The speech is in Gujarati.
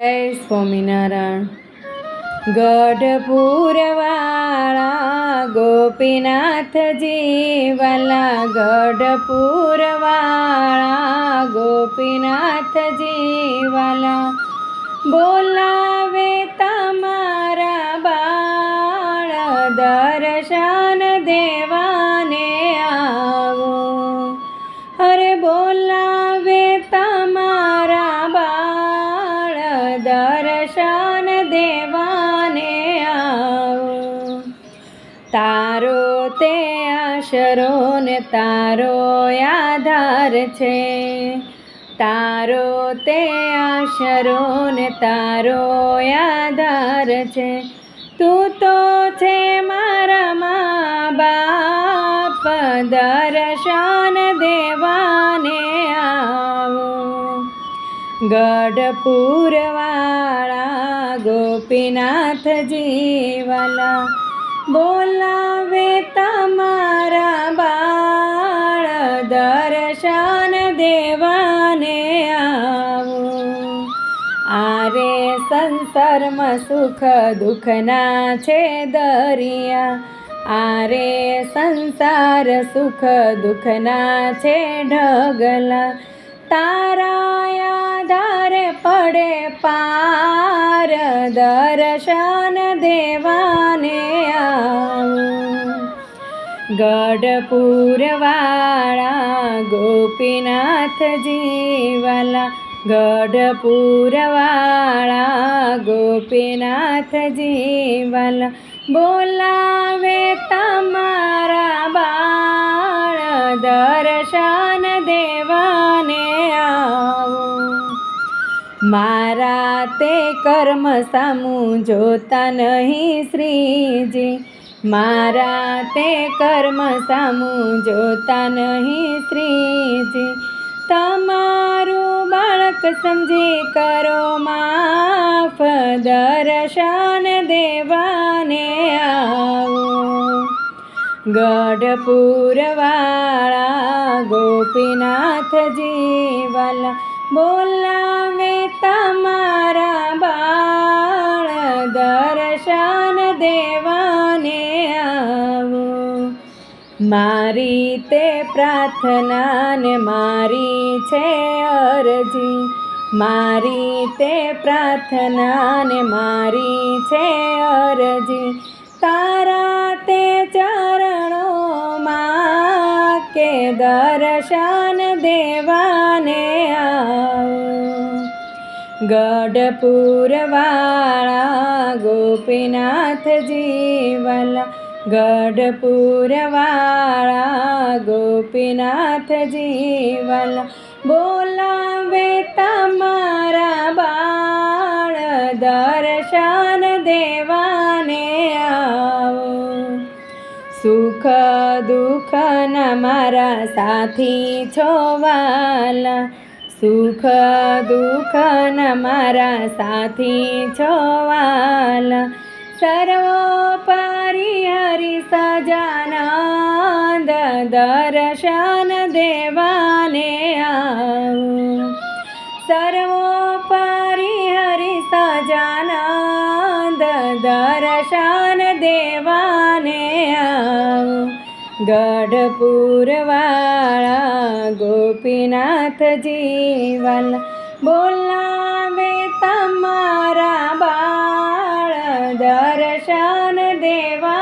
જય સ્વામિનારાયણ. ગઢપુરવાળા ગોપીનાથજી વાલા ગઢપુરવાળા ગોપીનાથજી વાલા બોલાવે દર્શન દેવાને આવો તારો તે આશરો ને તારો આધાર છે તારો તે આશરો ને તારો આધાર છે તું તો છે મારા ગઢપુરવાળા ગોપીનાથ વાલા બોલાવે તમારા બાળ દર્શન દેવાને આવું. આરે સંસારમાં સુખ દુઃખના છે દરિયા. આરે સંસાર સુખ દુઃખના છે ઢગલા. તારા આધારે પડે પાર દર્શન દેવાને ગઢપુરવાળા ગોપીનાથ વાલા ગઢપુરવાળા ગોપીનાથ વાલા બોલાવે તમારા બાળ દર્શન દેવાને આવો. મારા તે કર્મ સામું જોતા નહીં શ્રીજી. મારા તે કર્મ સામું જોતા નહીં શ્રીજી. તમારું બાળક સમજી કરો, માફ દર્શન દેવાને આવો. ગઢપુરવાળા ગોપીનાથ વાલા બોલાવે મારી તે પ્રાર્થનાને મારી છે અરજી. મારી તે પ્રાર્થનાને મારી છે અરજી. તારા તે ચરણોમાં કે દર્શન દેવાને ગઢપુરવાળા ગોપીનાથજી વાલા ગઢપુરવાળા ગોપીનાથ જીવન બોલાવે તમારા બાળ દર્શન દેવાને આવો. સુખ દુઃખ મારા સાથી છો સુખ દુઃખ મારા સાથી છો સર્વોપરી હરિ સજાનંદ દર્શન દેવાને આવો સર્વોપરી હરિ સજાનંદ દર્શન દેવાને આવો ગઢપુરવાળા ગોપીનાથ જીવન બોલાવે તમારા દર્શન દેવાને